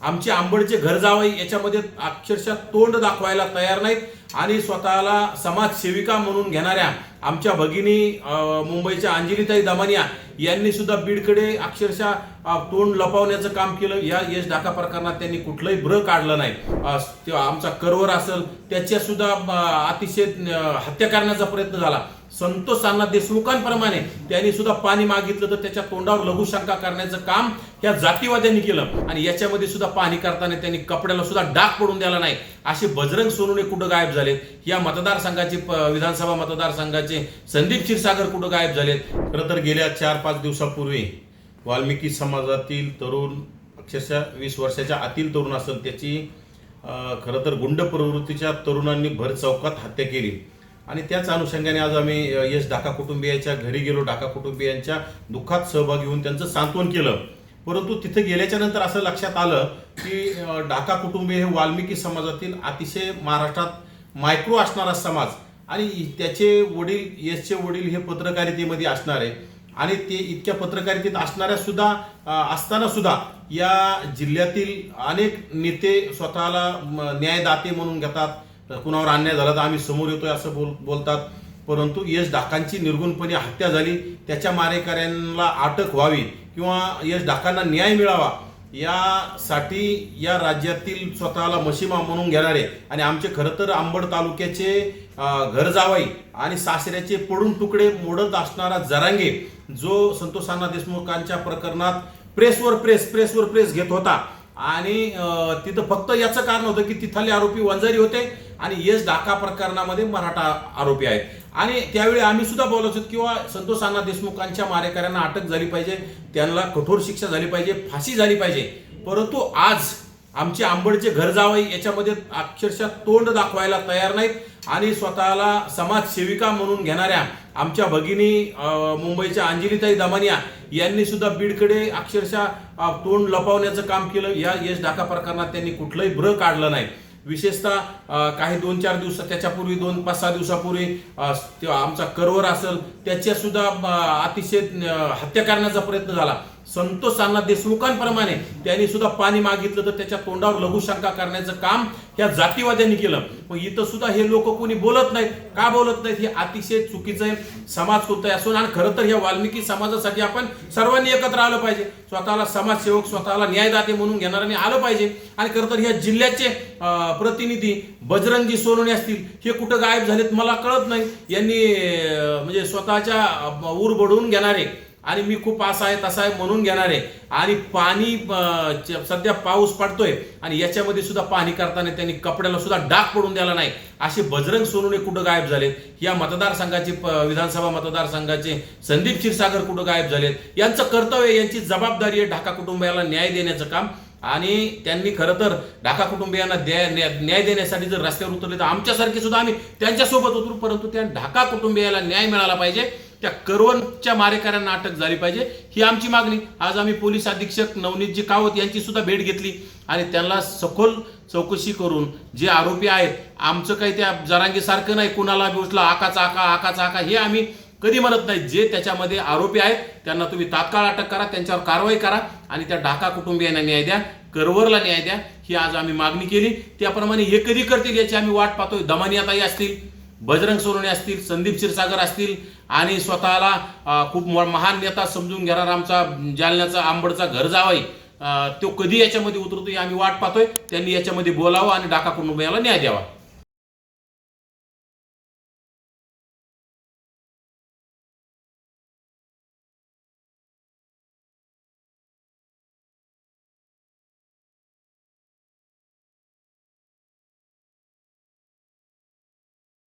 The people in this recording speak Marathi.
आमचे आंबडचे घर जावई याच्यामध्ये अक्षरशः तोंड दाखवायला तयार नाहीत आणि स्वतःला समाजसेविका म्हणून घेणाऱ्या आमच्या भगिनी मुंबईच्या अंजलीताई दमानिया यांनी सुद्धा बीडकडे अक्षरशः तोंड लपवण्याचं काम केलं. या यश ढाका प्रकरणात त्यांनी कुठलंही ब्र काढलं नाही. आमचा करवर असेल त्याच्या सुद्धा अतिशय हत्या करण्याचा प्रयत्न झाला. संतोष अण्णा देशमुखांप्रमाणे त्यांनी सुद्धा पाणी मागितलं तर त्याच्या तोंडावर लघुशंका करण्याचं काम या जातीवाद्यांनी केलं. आणि याच्यामध्ये सुद्धा पाणी करताना त्यांनी कपड्याला सुद्धा डाग पडून द्यायला नाही. असे बजरंग सोनवणे कुठं गायब झालेत? या मतदारसंघाचे विधानसभा मतदारसंघाचे संदीप क्षीरसागर कुठं गायब झालेत? खरं तर गेल्या चार पाच दिवसापूर्वी वाल्मिकी समाजातील तरुण अक्षरशः वीस वर्षाच्या आतील तरुण असेल त्याची खरं तर गुंड प्रवृत्तीच्या तरुणांनी भर चौकात हत्या केली. आणि त्याच अनुषंगाने आज आम्ही यश ढाका कुटुंबियांच्या घरी गेलो ढाका कुटुंबियांच्या दुःखात सहभागी होऊन त्यांचं सांत्वन केलं. परंतु तिथे गेल्याच्यानंतर असं लक्षात आलं की डाका ढाका कुटुंबीय हे वाल्मिकी समाजातील अतिशय महाराष्ट्रात मायक्रो असणारा समाज आणि त्याचे वडील यशचे वडील हे पत्रकारितेमध्ये असणार आहे आणि ते इतक्या पत्रकारितेत असणाऱ्या सुद्धा असताना सुद्धा या जिल्ह्यातील अनेक नेते स्वतःला म, न्यायदाते म्हणून घेतात. कुणावर अन्याय झाला तर आम्ही समोर येतोय असं बोल बोलतात. परंतु यश डाकांची निर्गुणपणे हत्या झाली. त्याच्या मारेकऱ्यांना अटक व्हावी किंवा यश डाकांना न्याय मिळावा यासाठी या राज्यातील स्वतःला मशिमा म्हणून घेणारे आणि आमचे खरं तर आंबड तालुक्याचे घर जावाई आणि सासऱ्याचे पडून तुकडे मोडत असणारा जरांगे जो संतोषांना देशमुखांच्या प्रकरणात प्रेसवर प्रेस प्रेसवर प्रेस घेत होता. आणि तिथं फक्त याचं कारण होतं की तिथले आरोपी वंजारी होते. आणि यश डाका प्रकरणामध्ये मराठा आरोपी आहेत. आणि त्यावेळी आम्ही सुद्धा बोलत होतो किंवा संतोष अण्णा देशमुखांच्या मारेकऱ्यांना अटक झाली पाहिजे. त्यांना कठोर शिक्षा झाली पाहिजे फाशी झाली पाहिजे. परंतु आज आमचे आंबडचे घर जावई याच्यामध्ये अक्षरशः तोंड दाखवायला तयार नाहीत आणि स्वतःला समाजसेविका म्हणून घेणाऱ्या आमच्या भगिनी मुंबईच्या अंजलीताई दमानिया यांनी सुद्धा बीडकडे अक्षरशः तोंड लपवण्याचं काम केलं. या यश डाका प्रकरणात त्यांनी कुठलंही ब्र काढलं नाही. विशेषतः काही दोन चार दिवस त्याच्यापूर्वी दोन पाच सहा दिवसापूर्वी आमचा करवर असेल त्याच्यासुद्धा अतिशय हत्या करण्याचा प्रयत्न झाला. संतोष अण्णा देशमुखांप्रमाणे त्यांनी सुद्धा पाणी मागितलं तर त्याच्या तोंडावर लघुशंका करण्याचं काम या जातीवाद्यांनी केलं. मग इथं सुद्धा हे लोक कोणी बोलत नाहीत. का बोलत नाहीत? हे अतिशय चुकीचं आहे. समाज कोणताही असून आणि खरं तर ह्या वाल्मिकी समाजासाठी आपण सर्वांनी एकत्र आलं पाहिजे. स्वतःला समाजसेवक स्वतःला न्यायदाते म्हणून घेणाऱ्यांनी आलं पाहिजे. आणि खरं तर ह्या जिल्ह्याचे प्रतिनिधी बजरंगी सोनवणे असतील हे कुठं गायब झालेत मला कळत नाही. यांनी म्हणजे स्वतःच्या ऊर बडवून घेणारे आणि मी खूप असा आहे तसा आहे म्हणून घेणार आहे. आणि पाणी सध्या पाऊस पडतोय आणि याच्यामध्ये सुद्धा पाणी करताना त्यांनी कपड्याला सुद्धा डाग पडून द्यायला नाही. असे बजरंग सोनवणे कुठं गायब झालेत? या मतदारसंघाचे विधानसभा मतदारसंघाचे संदीप क्षीरसागर कुठं गायब झालेत? यांचं कर्तव्य यांची जबाबदारी आहे ढाका कुटुंबियाला न्याय देण्याचं काम. आणि त्यांनी खरं तर ढाका कुटुंबियांना न्याय देण्यासाठी जर रस्त्यावर उतरले तर आमच्यासारखे सुद्धा आम्ही त्यांच्यासोबत उतरू परंतु त्या ढाका कुटुंबियाला न्याय मिळाला पाहिजे. त्या करोनच्या मारेकऱ्यांना अटक झाली पाहिजे. ही आमची मागणी. आज आम्ही पोलीस अधीक्षक नवनीतजी कावत यांची सुद्धा भेट घेतली. आणि त्यांना सखोल चौकशी करून जे आरोपी आहेत आमचं काही त्या जरांगीसारखं नाही कुणाला बी उचला आकाचा आका आकाचा आका हे आम्ही कधी म्हणत नाही. जे त्याच्यामध्ये आरोपी आहेत त्यांना तुम्ही तात्काळ अटक करा त्यांच्यावर कारवाई करा आणि त्या ढाका कुटुंबियांना न्याय द्या करवरला न्याय द्या. ही आज आम्ही मागणी केली. त्याप्रमाणे हे कधी करतील याची आम्ही वाट पाहतोय. दमानियाताई असतील बजरंग सोनवणे असतील संदीप क्षीरसागर असतील आणि स्वतःला खूप महान नेता समजून घेणार आमचा जालन्याचा आंबडचा घर जावाई तो कधी याच्यामध्ये उतरतो आम्ही वाट पाहतोय. त्यांनी याच्यामध्ये बोलावं आणि डाका कुटुंबियाला न्याय द्यावा.